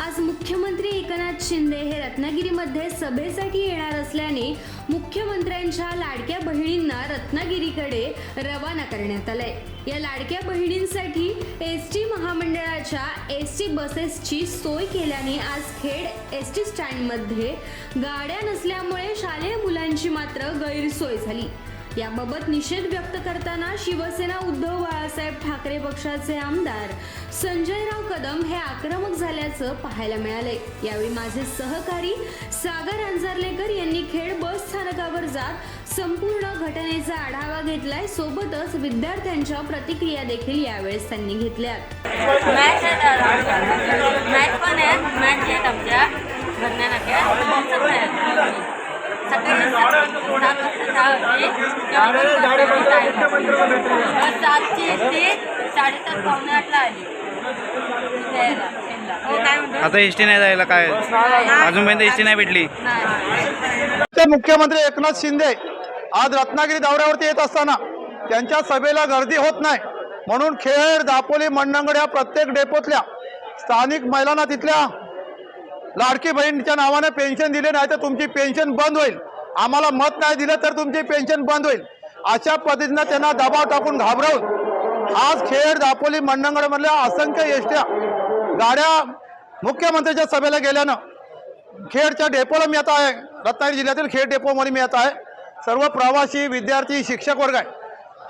आज मुख्यमंत्री एकनाथ शिंदे हे रत्नागिरीमध्ये सभेसाठी येणार असल्याने मुख्यमंत्र्यांच्या लाडक्या बहिणींना रत्नागिरीकडे रवाना करण्यात आलंय. या लाडक्या बहिणींसाठी एस टी महामंडळाच्या एस टी बसेसची सोय केल्याने आज खेड एस टी स्टँडमध्ये गाड्या नसल्यामुळे शालेय मुलांची मात्र गैरसोय झाली. याबाबत निषेध व्यक्त करताना शिवसेना उद्धव बाळासाहेब ठाकरे पक्षाचे आमदार संजयराव कदम हे आक्रमक झाल्याचं पाहायला मिळाले यावेळी माझे सहकारी सागर अंजारलेकर यांनी खेड बस स्थानकावर जात संपूर्ण घटनेचा आढावा घेतलाय. सोबतच विद्यार्थ्यांच्या प्रतिक्रिया देखील यावेळेस त्यांनी घेतल्या. मॅच पण आहे. मॅच आहेत आमच्या घरण्या नाक्यात पावसात नाही सकाळी सात सात वाजता दहा होते तेव्हा बस सातची साडेसात पावणे आठला आली आता एस नाही जायला काय? अजूनपर्यंत एस नाही भेटली. ते मुख्यमंत्री एकनाथ शिंदे आज रत्नागिरी दौऱ्यावरती येत असताना त्यांच्या सभेला गर्दी होत नाही. म्हणून खेड दापोली मंडणगड या प्रत्येक डेपोतल्या स्थानिक महिलांना तिथल्या लाडकी बहीणच्या नावाने पेन्शन दिले नाही तर तुमची पेन्शन बंद होईल. आम्हाला मत नाही दिलं तर तुमची पेन्शन बंद होईल. अशा पद्धतीनं त्यांना दबाव टाकून घाबरवून आज खेड दापोली मंडणगडमधल्या असंख्य एसट्या गाड्या मुख्यमंत्र्यांच्या सभेला गेल्यानं खेडच्या डेपोला मी आता आहे. रत्नागिरी जिल्ह्यातील खेड डेपोमध्ये मी आता आहे. सर्व प्रवासी विद्यार्थी शिक्षक वर्ग आहे.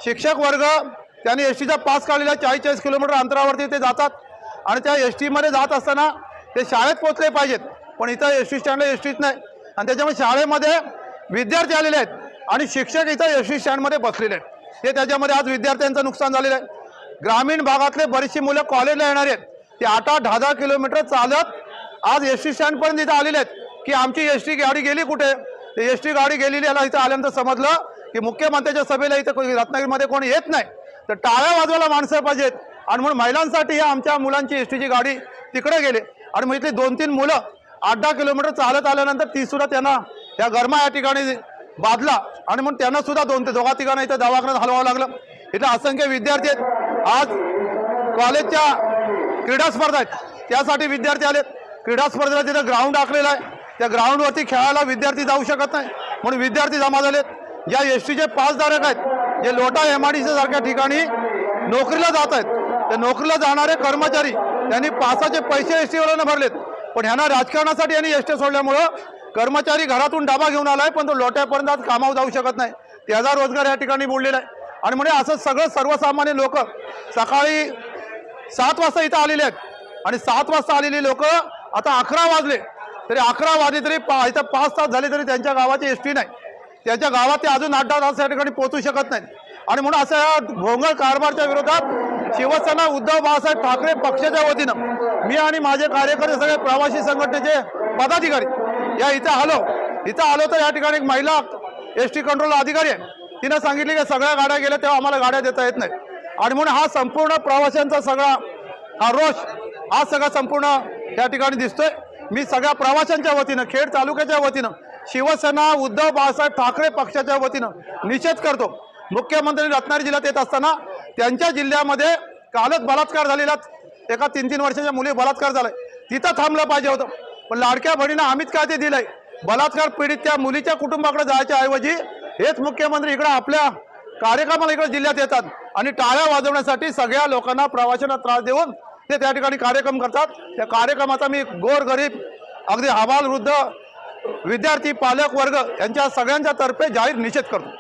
शिक्षक वर्ग त्यांनी एस टीचा पास काढलेला चाळीस चाळीस किलोमीटर अंतरावरती ते जातात. आणि त्या एस टीमध्ये जात असताना ते शाळेत पोचले पाहिजेत. पण इथं एस टी स्टँडला एस टीच नाही. आणि त्याच्यामुळे शाळेमध्ये विद्यार्थी आलेले आहेत आणि शिक्षक इथं एस टी स्टँडमध्ये बसलेले आहेत. हे त्याच्यामध्ये आज विद्यार्थ्यांचं नुकसान झालेलं आहे. ग्रामीण भागातले बरीचशी मुलं कॉलेजला येणार आहेत. ते आठ आठ दहा दहा किलोमीटर चालत आज एस टी स्टँडपर्यंत इथं आलेले आहेत की आमची एस टी गाडी गेली कुठे? एस टी गाडी गेलेली याला इथं आल्यानंतर समजलं की मुख्यमंत्र्यांच्या सभेला इथं रत्नागिरीमध्ये कोणी येत नाही. तर टाळ्या वाजवायला माणसं पाहिजेत. आणि म्हणून महिलांसाठी ह्या आमच्या मुलांची एस टीची गाडी तिकडे गेले. आणि मग इथली दोन तीन मुलं आठ दहा किलोमीटर चालत आल्यानंतर ती सुद्धा त्यांना या गरमा या ठिकाणी बादला आणि म्हणून त्यांना सुद्धा दोन ते दोघा तिघांना इथं दवाखान्यात हलवावं लागलं. इथं असंख्य विद्यार्थी आहेत. आज कॉलेजच्या क्रीडा स्पर्धा आहेत. त्यासाठी विद्यार्थी आलेत. क्रीडा स्पर्धेला तिथं ग्राउंड आखलेलं आहे. त्या ग्राउंडवरती खेळायला विद्यार्थी जाऊ शकत नाही. म्हणून विद्यार्थी जमा झालेत. ज्या एस टीचे पासधारक आहेत. जे लोटा एम आय डी सारख्या ठिकाणी नोकरीला जात आहेत. त्या नोकरीला जाणारे कर्मचारी त्यांनी पासाचे पैसे एस टीवाल्यांना भरलेत. पण ह्यांना राजकारणासाठी यांनी एस टी सोडल्यामुळं कर्मचारी घरातून डाबा घेऊन आलाय पण तो लोट्यापर्यंत आज कामावर जाऊ शकत नाही. त्याचा रोजगार या ठिकाणी बुडलेला आहे आणि म्हणजे असं सगळं सर्वसामान्य लोक सकाळी सात वाजता इथं आलेले आहेत. आणि सात वाजता आलेली लोक आता अकरा वाजले तरी अकरा वाजले तरी पा इथं पाच तास झाले तरी त्यांच्या गावाची एस टी नाही. त्यांच्या गावात ते अजून आठ दहा तास या ठिकाणी पोहोचू शकत नाही आणि म्हणून असं या भोंगळ कारभारच्या विरोधात शिवसेना उद्धव बाळासाहेब ठाकरे पक्षाच्या वतीनं मी आणि माझे कार्यकर्ते सगळे प्रवासी संघटनेचे पदाधिकारी. या इथं आलो. इथं आलो तर या ठिकाणी एक महिला एस टी कंट्रोल अधिकारी आहे. तिनं सांगितले की सगळ्या गाड्या गेल्या तेव्हा आम्हाला गाड्या देता येत नाही. आणि म्हणून हा संपूर्ण प्रवाशांचा सगळा हा रोष हा सगळा संपूर्ण या ठिकाणी दिसतोय. मी सगळ्या प्रवाशांच्या वतीनं खेड तालुक्याच्या वतीनं शिवसेना उद्धव बाळासाहेब ठाकरे पक्षाच्या वतीनं निषेध करतो. मुख्यमंत्री रत्नागिरी जिल्ह्यात येत असताना त्यांच्या जिल्ह्यामध्ये कालच बलात्कार झालेला एका तीन तीन वर्षाच्या मुली बलात्कार झालाय. तिथं थांबलं पाहिजे होतं. पण लाडक्या बहिणीनं आम्हीच काय ते दिलंय? बलात्कार पीडित त्या मुलीच्या कुटुंबाकडे जायच्या ऐवजी हेच मुख्यमंत्री इकडे आपल्या कार्यक्रमाला इकडे जिल्ह्यात येतात आणि टाळ्या वाजवण्यासाठी सगळ्या लोकांना प्रवाशांना त्रास देऊन ते त्या ठिकाणी कार्यक्रम करतात. त्या कार्यक्रमाचा मी गोर गरीब अगदी हवाल वृद्ध विद्यार्थी पालक वर्ग यांच्या सगळ्यांच्या तर्फे जाहीर निषेध करतो.